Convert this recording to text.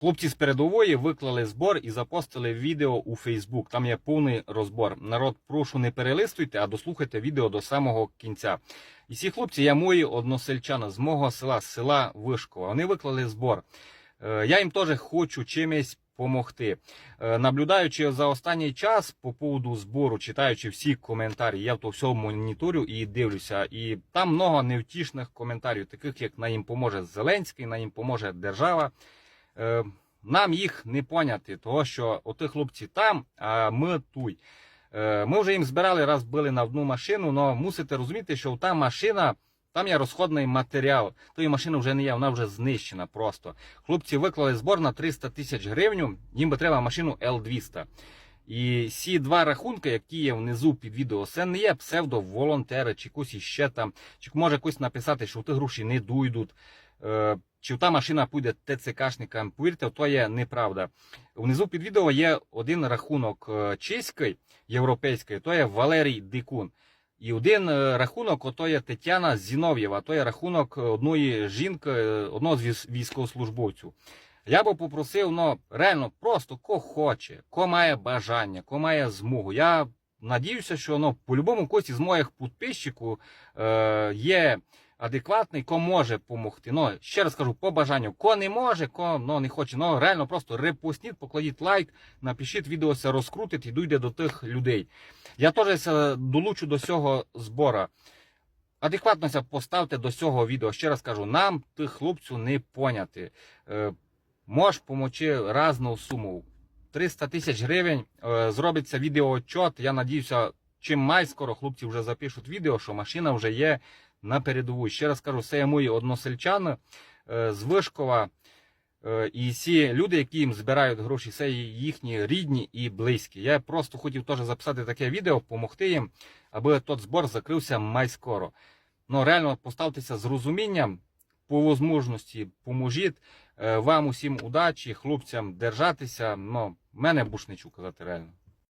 Хлопці з передової виклали збор і запостили відео у Фейсбук. Там є повний розбор. Народ, прошу не перелистуйте, а дослухайте відео до самого кінця. І ці хлопці є мої односельчани з мого села, з села Вишкова. Вони виклали збор. Е, Я їм теж хочу чимось допомогти. Наблюдаючи за останній час по поводу збору, читаючи всі коментарі, я то все моніторю і дивлюся. І там много невтішних коментарів, таких як на їм поможе Зеленський, на їм поможе держава. Е, Нам їх не поняти, того що оти хлопці там, а ми тут. Е, Ми вже їм збирали, раз били на одну машину, але мусите розуміти, що та машина, там є розходний матеріал. Тої машини вже не є, вона вже знищена просто. Хлопці виклали збор на 300 тисяч гривень, їм би треба машину L200. І ці два рахунки, які є внизу під відео, це не є псевдоволонтери, чи якось іще там, чи може якось написати, що ті гроші не дойдуть. Е, чи та машина піде ТЦКшникам, повірте, то є неправда. Внизу під відео є один рахунок е, чеський, європейський, то є Валерій Дикун. І один е, рахунок, ото є Тетяна Зінов'єва, то є рахунок одної жінки, е, одного з військовослужбовців. Я би попросив, ну, реально, просто ко хоче, ко має бажання, ко має змогу. Я надіюся, що ну, по-любому когось із моїх підписчиків е, є адекватний, ко може допомогти. Ну, ще раз кажу, по бажанню. Ко не може, ко ну, не хоче. Ну, реально просто репостніть, покладіть лайк, напишіть відео, це розкрутить і дійде до тих людей. Я теж долучу до цього збора. Адекватно ся поставте до цього відео. Ще раз кажу, нам тих хлопців не поняти. Е, Можеш помочи разну суму. 300 тисяч гривень. Е, зробиться відеоотчот. Я надіюся, чим май скоро хлопці вже запишуть відео, що машина вже є на передову. Ще раз кажу, це є мої односельчани е, з Вишкова. Е, І всі люди, які їм збирають гроші, це їхні рідні і близькі. Я просто хотів теж записати таке відео, допомогти їм, аби тот збор закрився май. Ну реально поставтеся з розумінням, по можливості поможіть. Е, Вам усім удачі, хлопцям держатися. Ну, мене буш не чу казати реально.